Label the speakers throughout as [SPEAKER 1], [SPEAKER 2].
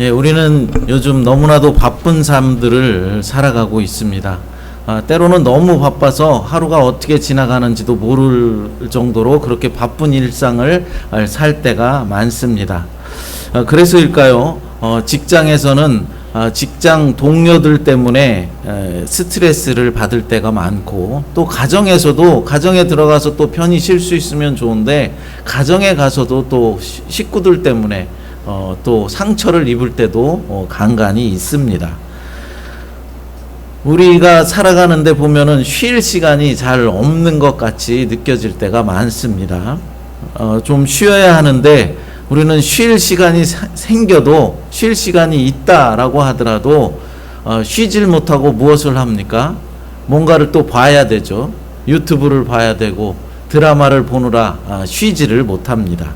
[SPEAKER 1] 예, 우리는 요즘 너무나도 바쁜 삶들을 살아가고 있습니다. 아, 때로는 너무 바빠서 하루가 어떻게 지나가는지도 모를 정도로 그렇게 바쁜 일상을 아, 살 때가 많습니다. 아, 그래서일까요? 어, 직장에서는 아, 직장 동료들 때문에 에, 스트레스를 받을 때가 많고 또 가정에서도 가정에 들어가서 또 편히 쉴 수 있으면 좋은데 가정에 가서도 또 시- 식구들 때문에 어, 또 상처를 입을 때도 어, 간간히 있습니다. 우리가 살아가는데 보면은 쉴 시간이 잘 없는 것 같이 느껴질 때가 많습니다. 어, 좀 쉬어야 하는데 우리는 쉴 시간이 사- 생겨도 쉴 시간이 있다라고 하더라도 어, 쉬질 못하고 무엇을 합니까? 뭔가를 또 봐야 되죠. 유튜브를 봐야 되고 드라마를 보느라 아, 쉬지를 못합니다.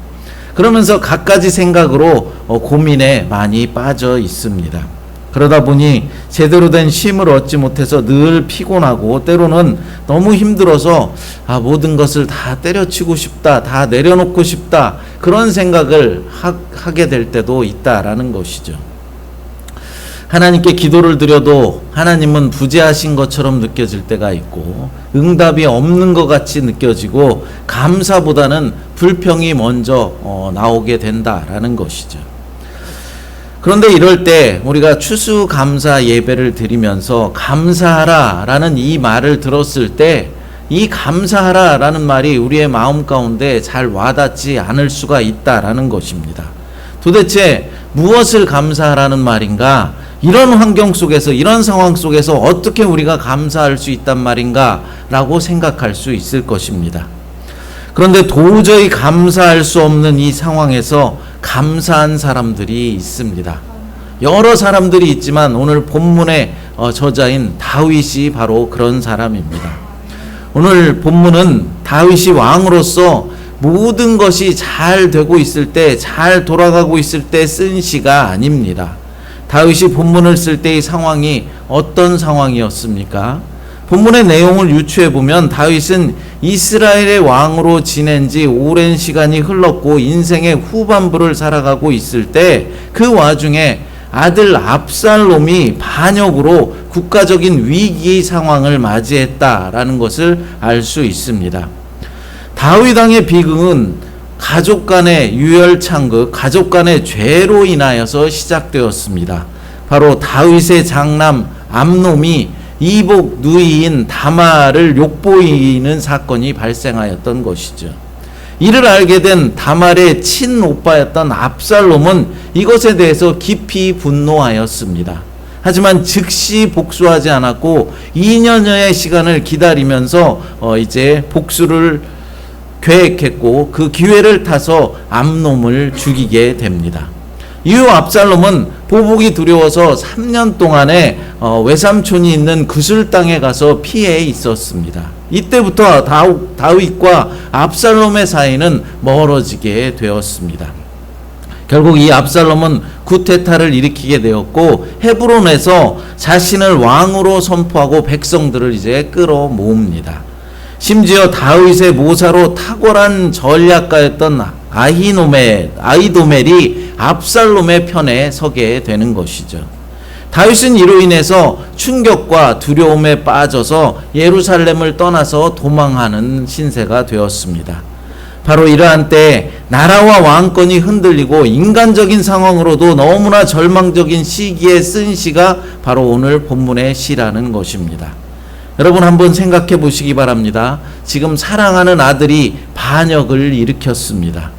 [SPEAKER 1] 그러면서 갖가지 생각으로 어, 고민에 많이 빠져 있습니다. 그러다 보니 제대로 된 쉼을 얻지 못해서 늘 피곤하고 때로는 너무 힘들어서 아, 모든 것을 다 때려치고 싶다, 다 내려놓고 싶다 그런 생각을 하, 하게 될 때도 있다라는 것이죠. 하나님께 기도를 드려도 하나님은 부재하신 것처럼 느껴질 때가 있고 응답이 없는 것 같이 느껴지고 감사보다는 불평이 먼저 어, 나오게 된다라는 것이죠. 그런데 이럴 때 우리가 추수감사 예배를 드리면서 감사하라라는 이 말을 들었을 때 이 감사하라라는 말이 우리의 마음 가운데 잘 와닿지 않을 수가 있다라는 것입니다. 도대체 무엇을 감사하라는 말인가? 이런 환경 속에서 이런 상황 속에서 어떻게 우리가 감사할 수 있단 말인가라고 생각할 수 있을 것입니다. 그런데 도저히 감사할 수 없는 이 상황에서 감사한 사람들이 있습니다. 여러 사람들이 있지만 오늘 본문의 어, 저자인 다윗이 바로 그런 사람입니다. 오늘 본문은 다윗이 왕으로서 모든 것이 잘 되고 있을 때, 잘 돌아가고 있을 때 쓴 시가 아닙니다. 다윗이 본문을 쓸 때의 상황이 어떤 상황이었습니까? 본문의 내용을 유추해 보면 다윗은 이스라엘의 왕으로 지낸 지 오랜 시간이 흘렀고 인생의 후반부를 살아가고 있을 때 그 와중에 아들 압살롬이 반역으로 국가적인 위기 상황을 맞이했다라는 것을 알 수 있습니다. 다윗 왕의 비극은 가족 간의 유혈 창극, 가족 간의 죄로 인하여서 시작되었습니다. 바로 다윗의 장남 암놈이 이복 누이인 다말을 욕보이는 사건이 발생하였던 것이죠. 이를 알게 된 다말의 친오빠였던 압살롬은 이것에 대해서 깊이 분노하였습니다. 하지만 즉시 복수하지 않았고 2년여의 시간을 기다리면서 어 이제 복수를 계획했고 그 기회를 타서 암놈을 죽이게 됩니다. 이후 압살롬은 보복이 두려워서 3년 동안에 어, 외삼촌이 있는 구슬 땅에 가서 피해 있었습니다. 이때부터 다윗과 압살롬의 사이는 멀어지게 되었습니다. 결국 이 압살롬은 구테타를 일으키게 되었고 헤브론에서 자신을 왕으로 선포하고 백성들을 이제 끌어 모읍니다. 심지어 다윗의 모사로 탁월한 전략가였던 아히노멜, 아이도멜이 압살롬의 편에 서게 되는 것이죠. 다윗은 이로 인해서 충격과 두려움에 빠져서 예루살렘을 떠나서 도망하는 신세가 되었습니다. 바로 이러한 때 나라와 왕권이 흔들리고 인간적인 상황으로도 너무나 절망적인 시기에 쓴 시가 바로 오늘 본문의 시라는 것입니다. 여러분 한번 생각해 보시기 바랍니다. 지금 사랑하는 아들이 반역을 일으켰습니다.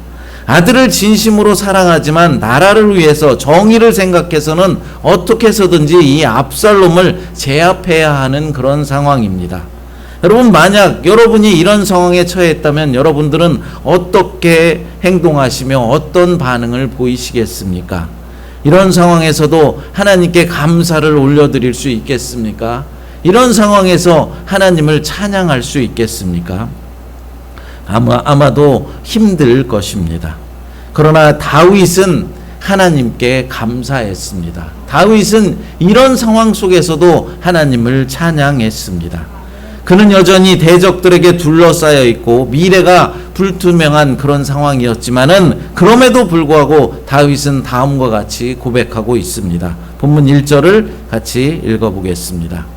[SPEAKER 1] 아들을 진심으로 사랑하지만 나라를 위해서 정의를 생각해서는 어떻게 해서든지 이 압살롬을 제압해야 하는 그런 상황입니다. 여러분 만약 여러분이 이런 상황에 처했다면 여러분들은 어떻게 행동하시며 어떤 반응을 보이시겠습니까? 이런 상황에서도 하나님께 감사를 올려드릴 수 있겠습니까? 이런 상황에서 하나님을 찬양할 수 있겠습니까? 아마, 아마도 힘들 것입니다. 그러나 다윗은 하나님께 감사했습니다. 다윗은 이런 상황 속에서도 하나님을 찬양했습니다. 그는 여전히 대적들에게 둘러싸여 있고 미래가 불투명한 그런 상황이었지만은 그럼에도 불구하고 다윗은 다음과 같이 고백하고 있습니다. 본문 1절을 같이 읽어보겠습니다.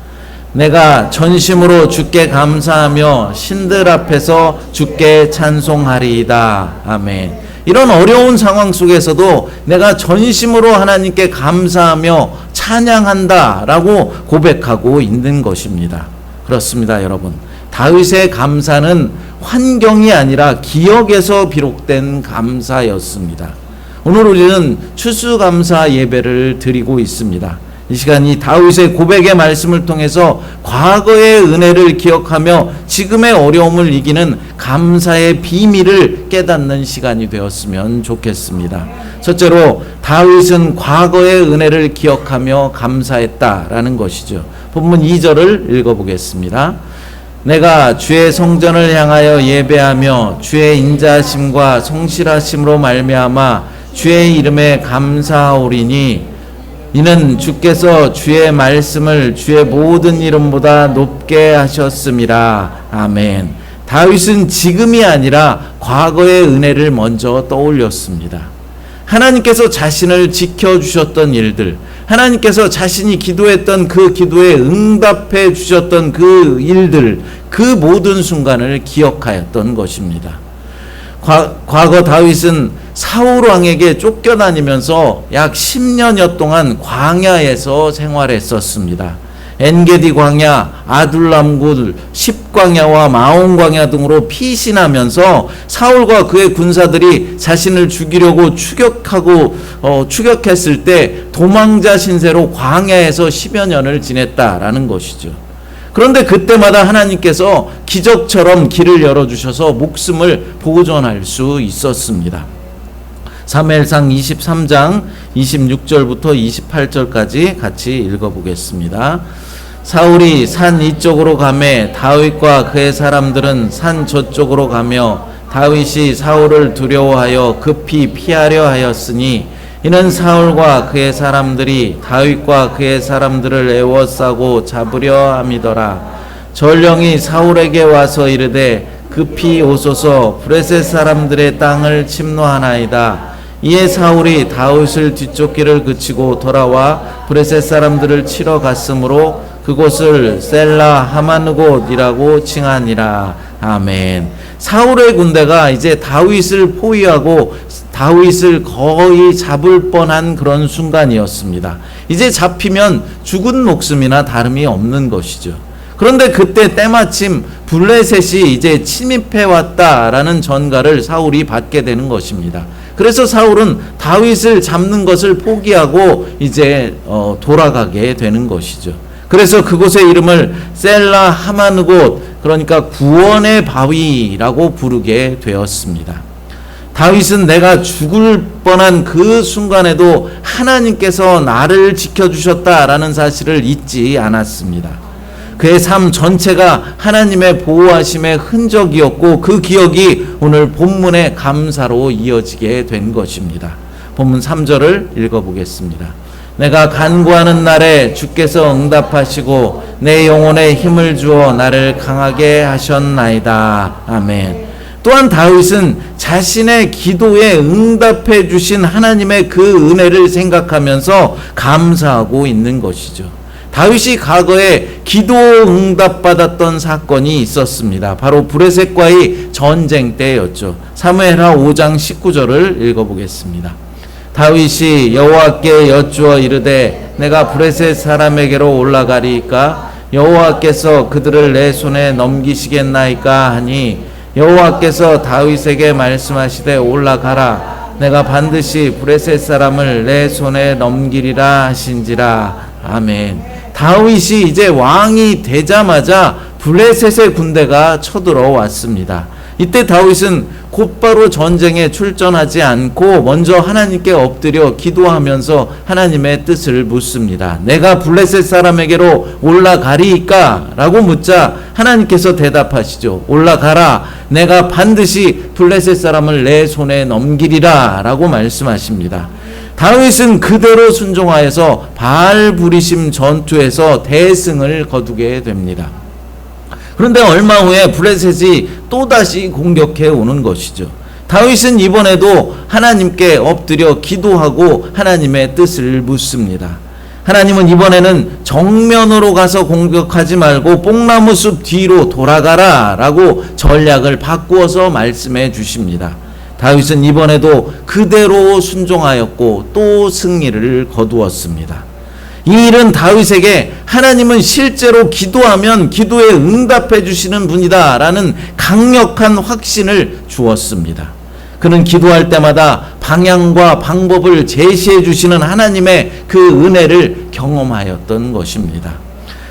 [SPEAKER 1] 내가 전심으로 주께 감사하며 신들 앞에서 주께 찬송하리이다. 아멘. 이런 어려운 상황 속에서도 내가 전심으로 하나님께 감사하며 찬양한다라고 고백하고 있는 것입니다. 그렇습니다, 여러분. 다윗의 감사는 환경이 아니라 기억에서 비록된 감사였습니다. 오늘 우리는 추수감사 예배를 드리고 있습니다. 이 시간 이 다윗의 고백의 말씀을 통해서 과거의 은혜를 기억하며 지금의 어려움을 이기는 감사의 비밀을 깨닫는 시간이 되었으면 좋겠습니다. 첫째로 다윗은 과거의 은혜를 기억하며 감사했다라는 것이죠. 본문 2절을 읽어보겠습니다. 내가 주의 성전을 향하여 예배하며 주의 인자심과 성실하심으로 말미암아 주의 이름에 감사하오리니 이는 주께서 주의 말씀을 주의 모든 이름보다 높게 하셨음이라. 아멘. 다윗은 지금이 아니라 과거의 은혜를 먼저 떠올렸습니다. 하나님께서 자신을 지켜주셨던 일들, 하나님께서 자신이 기도했던 그 기도에 응답해 주셨던 그 일들, 그 모든 순간을 기억하였던 것입니다. 과, 과거 다윗은 사울 왕에게 쫓겨다니면서 약 10년여 동안 광야에서 생활했었습니다. 엔게디 광야, 아둘람굴, 십광야와 마온 광야 등으로 피신하면서 사울과 그의 군사들이 자신을 죽이려고 추격하고 어, 추격했을 때 도망자 신세로 광야에서 10여 년을 지냈다라는 것이죠. 그런데 그때마다 하나님께서 기적처럼 길을 열어주셔서 목숨을 보존할 수 있었습니다. 사무엘상 23장 26절부터 28절까지 같이 읽어보겠습니다. 사울이 산 이쪽으로 가매 다윗과 그의 사람들은 산 저쪽으로 가며 다윗이 사울을 두려워하여 급히 피하려 하였으니 이는 사울과 그의 사람들이 다윗과 그의 사람들을 애워싸고 잡으려 함이더라. 전령이 사울에게 와서 이르되 급히 오소서 브레셋 사람들의 땅을 침노하나이다. 이에 사울이 다윗을 뒤쫓기를 그치고 돌아와 브레셋 사람들을 치러 갔으므로 그곳을 셀라 하마누곳이라고 칭하니라. 아멘. 사울의 군대가 이제 다윗을 포위하고 다윗을 거의 잡을 뻔한 그런 순간이었습니다. 이제 잡히면 죽은 목숨이나 다름이 없는 것이죠. 그런데 그때 때마침 블레셋이 이제 침입해 왔다라는 전가를 사울이 받게 되는 것입니다. 그래서 사울은 다윗을 잡는 것을 포기하고 이제 어, 돌아가게 되는 것이죠. 그래서 그곳의 이름을 셀라 하마누곳 그러니까 구원의 바위라고 부르게 되었습니다. 다윗은 내가 죽을 뻔한 그 순간에도 하나님께서 나를 지켜주셨다라는 사실을 잊지 않았습니다. 그의 삶 전체가 하나님의 보호하심의 흔적이었고 그 기억이 오늘 본문의 감사로 이어지게 된 것입니다. 본문 3절을 읽어보겠습니다. 내가 간구하는 날에 주께서 응답하시고 내 영혼에 힘을 주어 나를 강하게 하셨나이다. 아멘. 또한 다윗은 자신의 기도에 응답해 주신 하나님의 그 은혜를 생각하면서 감사하고 있는 것이죠. 다윗이 과거에 기도 응답 받았던 사건이 있었습니다. 바로 브레셋과의 전쟁 때였죠. 사무엘하 5장 19절을 읽어보겠습니다. 다윗이 여호와께 여쭈어 이르되 내가 브레셋 사람에게로 올라가리까 여호와께서 그들을 내 손에 넘기시겠나이까 하니 여호와께서 다윗에게 말씀하시되 올라가라 내가 반드시 브레셋 사람을 내 손에 넘기리라 하신지라 아멘. 다윗이 이제 왕이 되자마자 블레셋의 군대가 쳐들어왔습니다. 이때 다윗은 곧바로 전쟁에 출전하지 않고 먼저 하나님께 엎드려 기도하면서 하나님의 뜻을 묻습니다. 내가 블레셋 사람에게로 올라가리까? 라고 묻자 하나님께서 대답하시죠. 올라가라. 내가 반드시 블레셋 사람을 내 손에 넘기리라. 라고 말씀하십니다. 다윗은 그대로 순종하여서 바알 부리심 전투에서 대승을 거두게 됩니다. 그런데 얼마 후에 블레셋이 또다시 공격해 오는 것이죠. 다윗은 이번에도 하나님께 엎드려 기도하고 하나님의 뜻을 묻습니다. 하나님은 이번에는 정면으로 가서 공격하지 말고 뽕나무 숲 뒤로 돌아가라 라고 전략을 바꾸어서 말씀해 주십니다. 다윗은 이번에도 그대로 순종하였고 또 승리를 거두었습니다. 이 일은 다윗에게 하나님은 실제로 기도하면 기도에 응답해 주시는 분이다라는 강력한 확신을 주었습니다. 그는 기도할 때마다 방향과 방법을 제시해 주시는 하나님의 그 은혜를 경험하였던 것입니다.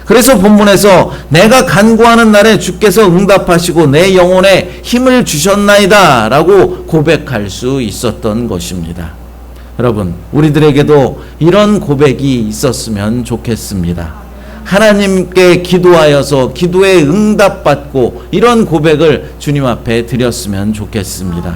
[SPEAKER 1] 그래서 본문에서 내가 간구하는 날에 주께서 응답하시고 내 영혼에 힘을 주셨나이다 라고 고백할 수 있었던 것입니다. 여러분, 우리들에게도 이런 고백이 있었으면 좋겠습니다. 하나님께 기도하여서 기도에 응답받고 이런 고백을 주님 앞에 드렸으면 좋겠습니다.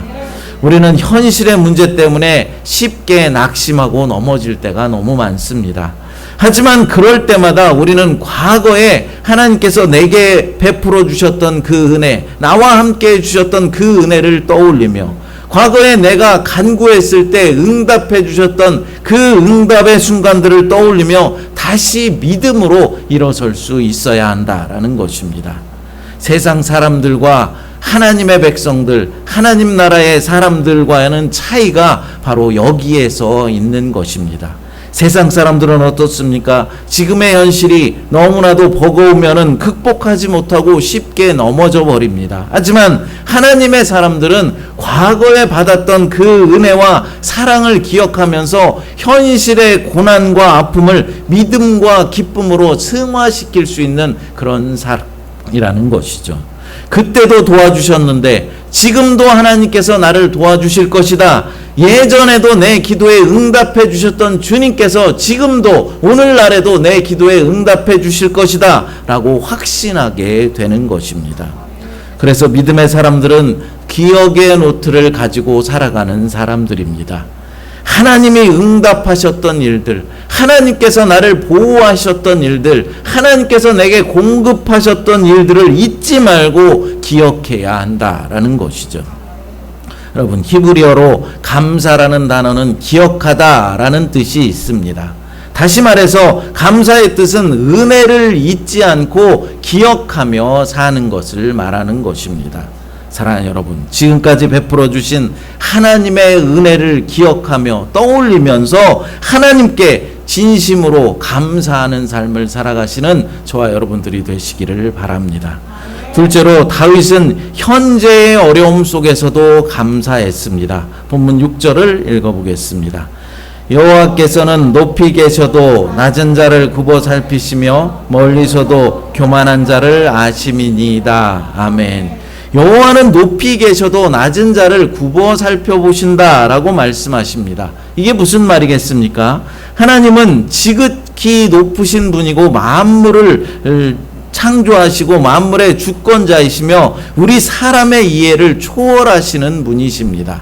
[SPEAKER 1] 우리는 현실의 문제 때문에 쉽게 낙심하고 넘어질 때가 너무 많습니다. 하지만 그럴 때마다 우리는 과거에 하나님께서 내게 베풀어 주셨던 그 은혜, 나와 함께 해 주셨던 그 은혜를 떠올리며 과거에 내가 간구했을 때 응답해 주셨던 그 응답의 순간들을 떠올리며 다시 믿음으로 일어설 수 있어야 한다라는 것입니다. 세상 사람들과 하나님의 백성들, 하나님 나라의 사람들과는 차이가 바로 여기에서 있는 것입니다. 세상 사람들은 어떻습니까? 지금의 현실이 너무나도 버거우면은 극복하지 못하고 쉽게 넘어져 버립니다. 하지만 하나님의 사람들은 과거에 받았던 그 은혜와 사랑을 기억하면서 현실의 고난과 아픔을 믿음과 기쁨으로 승화시킬 수 있는 그런 사람이라는 것이죠. 그때도 도와주셨는데 지금도 하나님께서 나를 도와주실 것이다. 예전에도 내 기도에 응답해 주셨던 주님께서 지금도 오늘날에도 내 기도에 응답해 주실 것이다. 라고 확신하게 되는 것입니다. 그래서 믿음의 사람들은 기억의 노트를 가지고 살아가는 사람들입니다. 하나님이 응답하셨던 일들, 하나님께서 나를 보호하셨던 일들, 하나님께서 내게 공급하셨던 일들을 잊지 말고 기억해야 한다라는 것이죠. 여러분, 히브리어로 감사라는 단어는 기억하다라는 뜻이 있습니다. 다시 말해서 감사의 뜻은 은혜를 잊지 않고 기억하며 사는 것을 말하는 것입니다. 사랑하는 여러분, 지금까지 베풀어 주신 하나님의 은혜를 기억하며 떠올리면서 하나님께 진심으로 감사하는 삶을 살아가시는 저와 여러분들이 되시기를 바랍니다. 둘째로 다윗은 현재의 어려움 속에서도 감사했습니다. 본문 6절을 읽어보겠습니다. 여호와께서는 높이 계셔도 낮은 자를 굽어 살피시며 멀리서도 교만한 자를 아심이니이다. 아멘. 여호와는 높이 계셔도 낮은 자를 굽어 살펴보신다라고 말씀하십니다. 이게 무슨 말이겠습니까? 하나님은 지극히 높으신 분이고 만물을 창조하시고 만물의 주권자이시며 우리 사람의 이해를 초월하시는 분이십니다.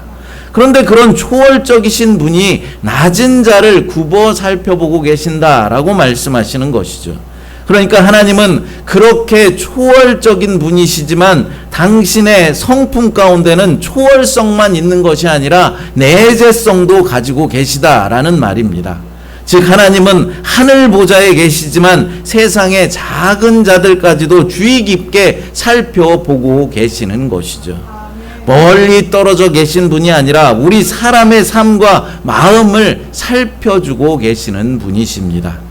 [SPEAKER 1] 그런데 그런 초월적이신 분이 낮은 자를 굽어 살펴보고 계신다라고 말씀하시는 것이죠. 그러니까 하나님은 그렇게 초월적인 분이시지만 당신의 성품 가운데는 초월성만 있는 것이 아니라 내재성도 가지고 계시다라는 말입니다. 즉 하나님은 하늘 보좌에 계시지만 세상의 작은 자들까지도 주의 깊게 살펴보고 계시는 것이죠. 멀리 떨어져 계신 분이 아니라 우리 사람의 삶과 마음을 살펴주고 계시는 분이십니다.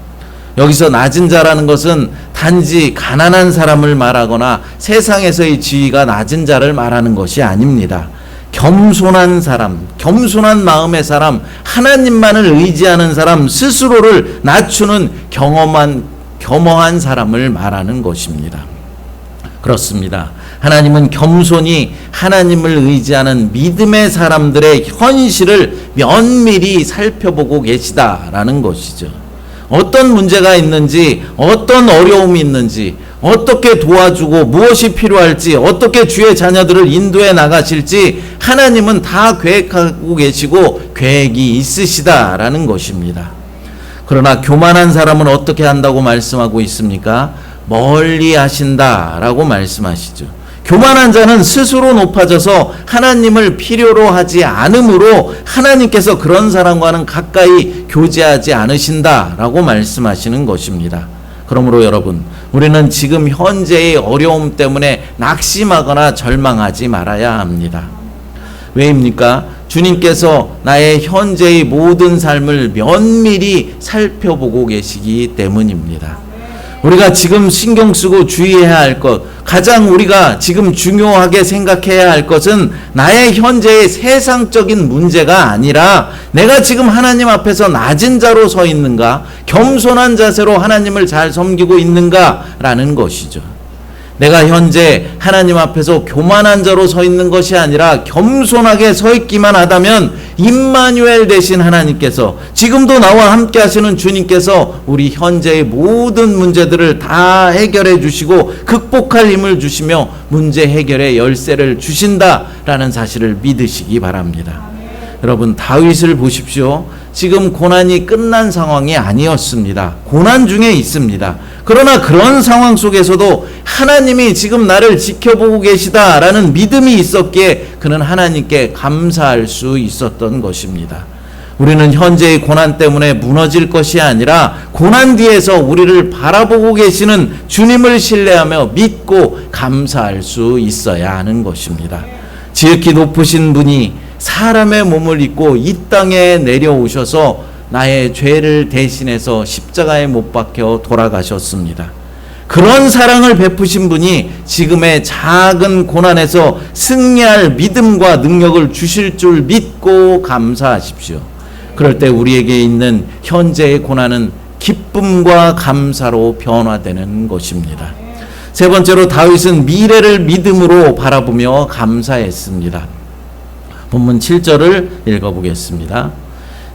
[SPEAKER 1] 여기서 낮은 자라는 것은 단지 가난한 사람을 말하거나 세상에서의 지위가 낮은 자를 말하는 것이 아닙니다. 겸손한 사람, 겸손한 마음의 사람, 하나님만을 의지하는 사람, 스스로를 낮추는 경험한, 겸허한 사람을 말하는 것입니다. 그렇습니다. 하나님은 겸손히 하나님을 의지하는 믿음의 사람들의 현실을 면밀히 살펴보고 계시다라는 것이죠. 어떤 문제가 있는지, 어떤 어려움이 있는지, 어떻게 도와주고 무엇이 필요할지, 어떻게 주의 자녀들을 인도해 나가실지 하나님은 다 계획하고 계시고 계획이 있으시다라는 것입니다. 그러나 교만한 사람은 어떻게 한다고 말씀하고 있습니까? 멀리 하신다라고 말씀하시죠. 교만한 자는 스스로 높아져서 하나님을 필요로 하지 않으므로 하나님께서 그런 사람과는 가까이 교제하지 않으신다라고 말씀하시는 것입니다. 그러므로 여러분, 우리는 지금 현재의 어려움 때문에 낙심하거나 절망하지 말아야 합니다. 왜입니까? 주님께서 나의 현재의 모든 삶을 면밀히 살펴보고 계시기 때문입니다. 우리가 지금 신경 쓰고 주의해야 할 것, 가장 우리가 지금 중요하게 생각해야 할 것은 나의 현재의 세상적인 문제가 아니라 내가 지금 하나님 앞에서 낮은 자로 서 있는가, 겸손한 자세로 하나님을 잘 섬기고 있는가라는 것이죠. 내가 현재 하나님 앞에서 교만한 자로 서 있는 것이 아니라 겸손하게 서 있기만 하다면 임마누엘 대신 하나님께서 지금도 나와 함께 하시는 주님께서 우리 현재의 모든 문제들을 다 해결해 주시고 극복할 힘을 주시며 문제 해결의 열쇠를 주신다라는 사실을 믿으시기 바랍니다. 여러분 다윗을 보십시오. 지금 고난이 끝난 상황이 아니었습니다. 고난 중에 있습니다. 그러나 그런 상황 속에서도 하나님이 지금 나를 지켜보고 계시다라는 믿음이 있었기에 그는 하나님께 감사할 수 있었던 것입니다. 우리는 현재의 고난 때문에 무너질 것이 아니라 고난 뒤에서 우리를 바라보고 계시는 주님을 신뢰하며 믿고 감사할 수 있어야 하는 것입니다. 지극히 높으신 분이 사람의 몸을 입고 이 땅에 내려오셔서 나의 죄를 대신해서 십자가에 못 박혀 돌아가셨습니다. 그런 사랑을 베푸신 분이 지금의 작은 고난에서 승리할 믿음과 능력을 주실 줄 믿고 감사하십시오. 그럴 때 우리에게 있는 현재의 고난은 기쁨과 감사로 변화되는 것입니다. 세 번째로 다윗은 미래를 믿음으로 바라보며 감사했습니다. 본문 7절을 읽어보겠습니다.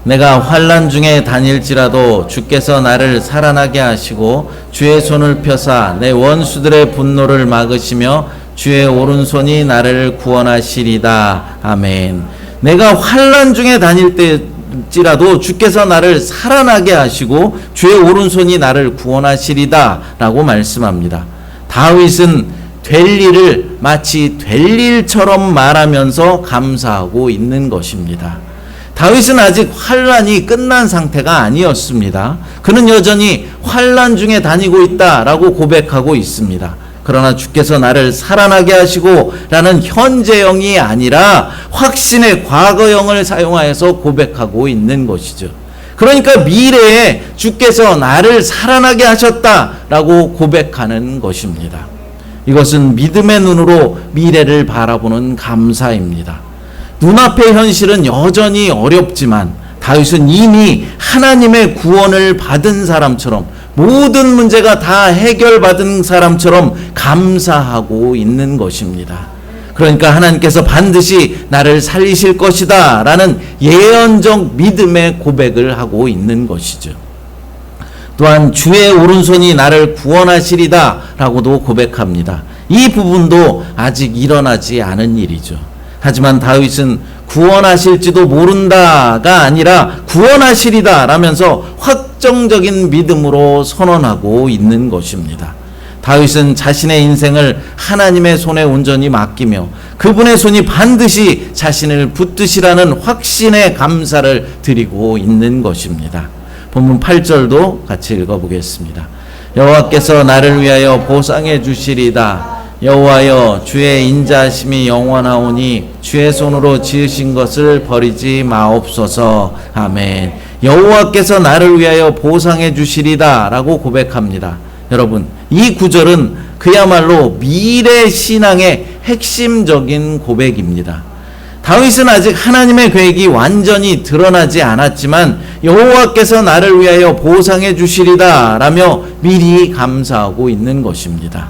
[SPEAKER 1] 내가 환란 중에 다닐지라도 주께서 나를 살아나게 하시고 주의 손을 펴사 내 원수들의 분노를 막으시며 주의 오른손이 나를 구원하시리다. 아멘. 내가 환란 중에 다닐 때지라도 주께서 나를 살아나게 하시고 주의 오른손이 나를 구원하시리다라고 말씀합니다. 다윗은 될 일을 마치 될 일처럼 말하면서 감사하고 있는 것입니다. 다윗은 아직 환란이 끝난 상태가 아니었습니다. 그는 여전히 환란 중에 다니고 있다라고 고백하고 있습니다. 그러나 주께서 나를 살아나게 하시고 라는 현재형이 아니라 확신의 과거형을 사용하여서 고백하고 있는 것이죠. 그러니까 미래에 주께서 나를 살아나게 하셨다라고 고백하는 것입니다. 이것은 믿음의 눈으로 미래를 바라보는 감사입니다. 눈앞의 현실은 여전히 어렵지만 다윗은 이미 하나님의 구원을 받은 사람처럼 모든 문제가 다 해결받은 사람처럼 감사하고 있는 것입니다. 그러니까 하나님께서 반드시 나를 살리실 것이다 라는 예언적 믿음의 고백을 하고 있는 것이죠. 또한 주의 오른손이 나를 구원하시리다 라고도 고백합니다. 이 부분도 아직 일어나지 않은 일이죠. 하지만 다윗은 구원하실지도 모른다가 아니라 구원하시리다 라면서 확정적인 믿음으로 선언하고 있는 것입니다. 다윗은 자신의 인생을 하나님의 손에 온전히 맡기며 그분의 손이 반드시 자신을 붙드시라는 확신의 감사를 드리고 있는 것입니다. 본문 8절도 같이 읽어보겠습니다. 여호와께서 나를 위하여 보상해 주시리다. 여호와여 주의 인자심이 영원하오니 주의 손으로 지으신 것을 버리지 마옵소서. 아멘. 여호와께서 나를 위하여 보상해 주시리다라고 고백합니다. 여러분, 이 구절은 그야말로 미래 신앙의 핵심적인 고백입니다. 다윗은 아직 하나님의 계획이 완전히 드러나지 않았지만 여호와께서 나를 위하여 보상해 주시리다 라며 미리 감사하고 있는 것입니다.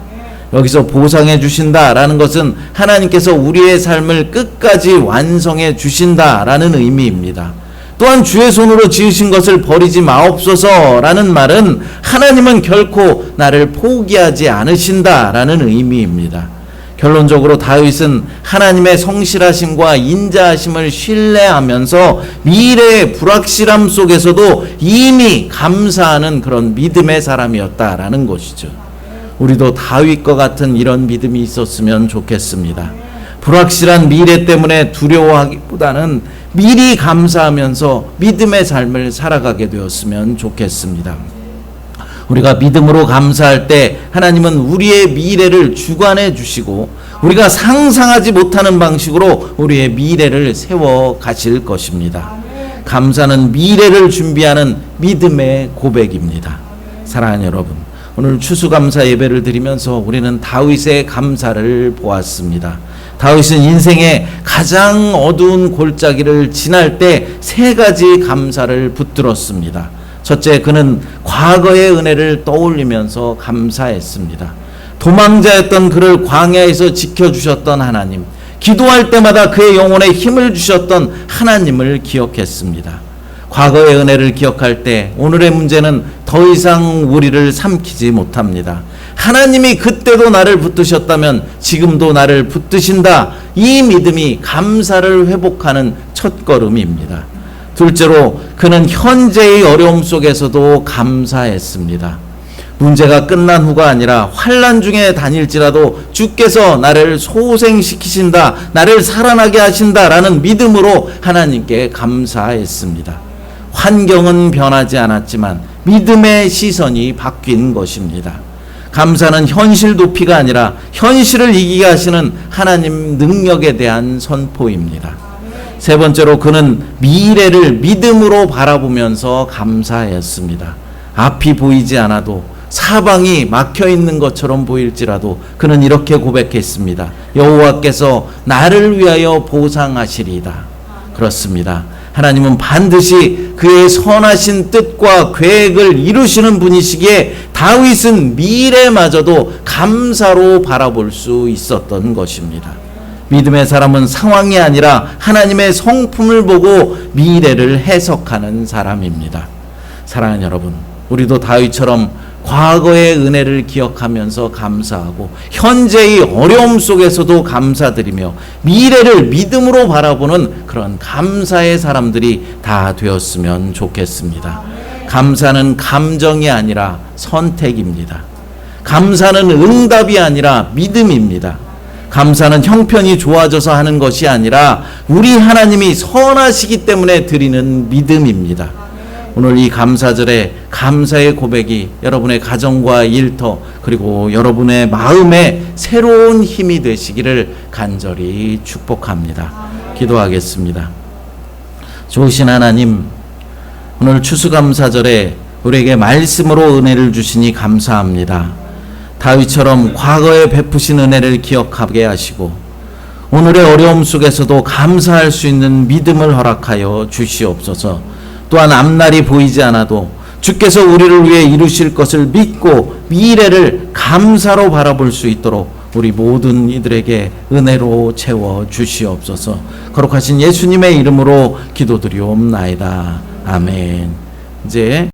[SPEAKER 1] 여기서 보상해 주신다라는 것은 하나님께서 우리의 삶을 끝까지 완성해 주신다라는 의미입니다. 또한 주의 손으로 지으신 것을 버리지 마옵소서라는 말은 하나님은 결코 나를 포기하지 않으신다라는 의미입니다. 결론적으로 다윗은 하나님의 성실하심과 인자하심을 신뢰하면서 미래의 불확실함 속에서도 이미 감사하는 그런 믿음의 사람이었다라는 것이죠. 우리도 다윗과 같은 이런 믿음이 있었으면 좋겠습니다. 불확실한 미래 때문에 두려워하기보다는 미리 감사하면서 믿음의 삶을 살아가게 되었으면 좋겠습니다. 우리가 믿음으로 감사할 때 하나님은 우리의 미래를 주관해 주시고 우리가 상상하지 못하는 방식으로 우리의 미래를 세워 가실 것입니다. 감사는 미래를 준비하는 믿음의 고백입니다. 사랑하는 여러분, 오늘 추수감사 예배를 드리면서 우리는 다윗의 감사를 보았습니다. 다윗은 인생의 가장 어두운 골짜기를 지날 때 세 가지 감사를 붙들었습니다. 첫째, 그는 과거의 은혜를 떠올리면서 감사했습니다. 도망자였던 그를 광야에서 지켜주셨던 하나님, 기도할 때마다 그의 영혼에 힘을 주셨던 하나님을 기억했습니다. 과거의 은혜를 기억할 때 오늘의 문제는 더 이상 우리를 삼키지 못합니다. 하나님이 그때도 나를 붙드셨다면 지금도 나를 붙드신다. 이 믿음이 감사를 회복하는 첫 걸음입니다. 둘째로 그는 현재의 어려움 속에서도 감사했습니다. 문제가 끝난 후가 아니라 환란 중에 다닐지라도 주께서 나를 소생시키신다, 나를 살아나게 하신다라는 믿음으로 하나님께 감사했습니다. 환경은 변하지 않았지만 믿음의 시선이 바뀐 것입니다. 감사는 현실 도피가 아니라 현실을 이기게 하시는 하나님 능력에 대한 선포입니다. 세 번째로 그는 미래를 믿음으로 바라보면서 감사했습니다. 앞이 보이지 않아도 사방이 막혀 있는 것처럼 보일지라도 그는 이렇게 고백했습니다. 여호와께서 나를 위하여 보상하시리이다. 그렇습니다. 하나님은 반드시 그의 선하신 뜻과 계획을 이루시는 분이시기에 다윗은 미래마저도 감사로 바라볼 수 있었던 것입니다. 믿음의 사람은 상황이 아니라 하나님의 성품을 보고 미래를 해석하는 사람입니다. 사랑하는 여러분, 우리도 다윗처럼 과거의 은혜를 기억하면서 감사하고 현재의 어려움 속에서도 감사드리며 미래를 믿음으로 바라보는 그런 감사의 사람들이 다 되었으면 좋겠습니다. 감사는 감정이 아니라 선택입니다. 감사는 응답이 아니라 믿음입니다. 감사는 형편이 좋아져서 하는 것이 아니라 우리 하나님이 선하시기 때문에 드리는 믿음입니다. 오늘 이 감사절에 감사의 고백이 여러분의 가정과 일터 그리고 여러분의 마음에 새로운 힘이 되시기를 간절히 축복합니다. 기도하겠습니다. 좋으신 하나님, 오늘 추수감사절에 우리에게 말씀으로 은혜를 주시니 감사합니다. 다윗처럼 과거에 베푸신 은혜를 기억하게 하시고 오늘의 어려움 속에서도 감사할 수 있는 믿음을 허락하여 주시옵소서. 또한 앞날이 보이지 않아도 주께서 우리를 위해 이루실 것을 믿고 미래를 감사로 바라볼 수 있도록 우리 모든 이들에게 은혜로 채워 주시옵소서. 거룩하신 예수님의 이름으로 기도드리옵나이다. 아멘. 이제